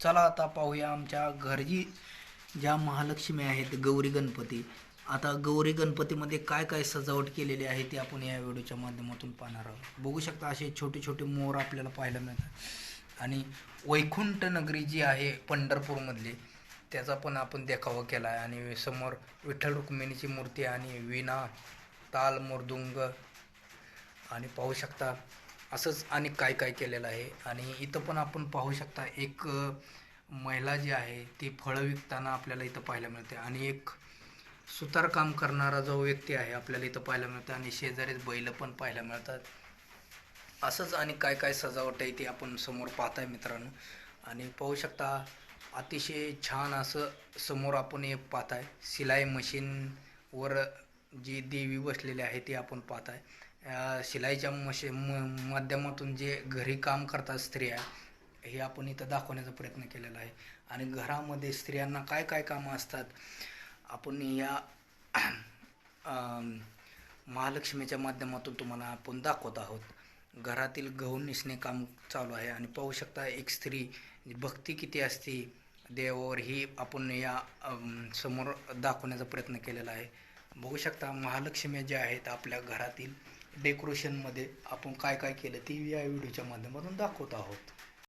चला आता पाहूया आमच्या घरची ज्या महालक्ष्मी आहेत गौरी गणपती. आता गौरी गणपतीमध्ये काय काय सजावट केलेली आहे ते आपण या व्हिडिओच्या माध्यमातून पाहणार आहोत. बघू शकता असे छोटे छोटे मोर आपल्याला पाहायला मिळतात. आणि वैकुंठ नगरी जी आहे पंढरपूरमधली त्याचा पण आपण देखावा केला आहे आणि समोर विठ्ठल रुक्मिणीची मूर्ती आणि विणा ताल मृदुंग. आणि पाहू शकता असंच आणि काय काय केलेलं आहे. आणि इथं पण आपण पाहू शकता एक महिला जी आहे ती फळं विकताना आपल्याला इथं पाहायला मिळते. आणि एक सुतारकाम करणारा जो व्यक्ती आहे आपल्याला इथं पाहायला मिळतं. आणि शेजारीच बैल पण पाहायला मिळतात. असंच आणि काय काय सजावट आहे ते आपण समोर पाहताय मित्रांनो. आणि पाहू शकता अतिशय छान असं समोर आपण एक पाहताय. सिलाई मशीनवर जी देवी बसलेली आहे ती आपण पाहताय. शिलाईच्या मशी म माध्यमातून जे घरी काम करतात स्त्रिया हे आपण इथं दाखवण्याचा प्रयत्न केलेला आहे. आणि घरामध्ये स्त्रियांना काय काय कामं असतात? आपण या महालक्ष्मीच्या माध्यमातून तुम्हाला आपण दाखवत आहोत. घरातील गहू निसणे काम चालू आहे. आणि पाहू शकता एक स्त्री भक्ती किती असते देवावर ही आपण या समोर दाखवण्याचा प्रयत्न केलेला आहे. बघू शकता महालक्ष्मी ज्या आहेत आपल्या घरातील डेकोरेशनमध्ये आपण काय काय केलं ते या व्हिडिओच्या माध्यमातून दाखवत आहोत.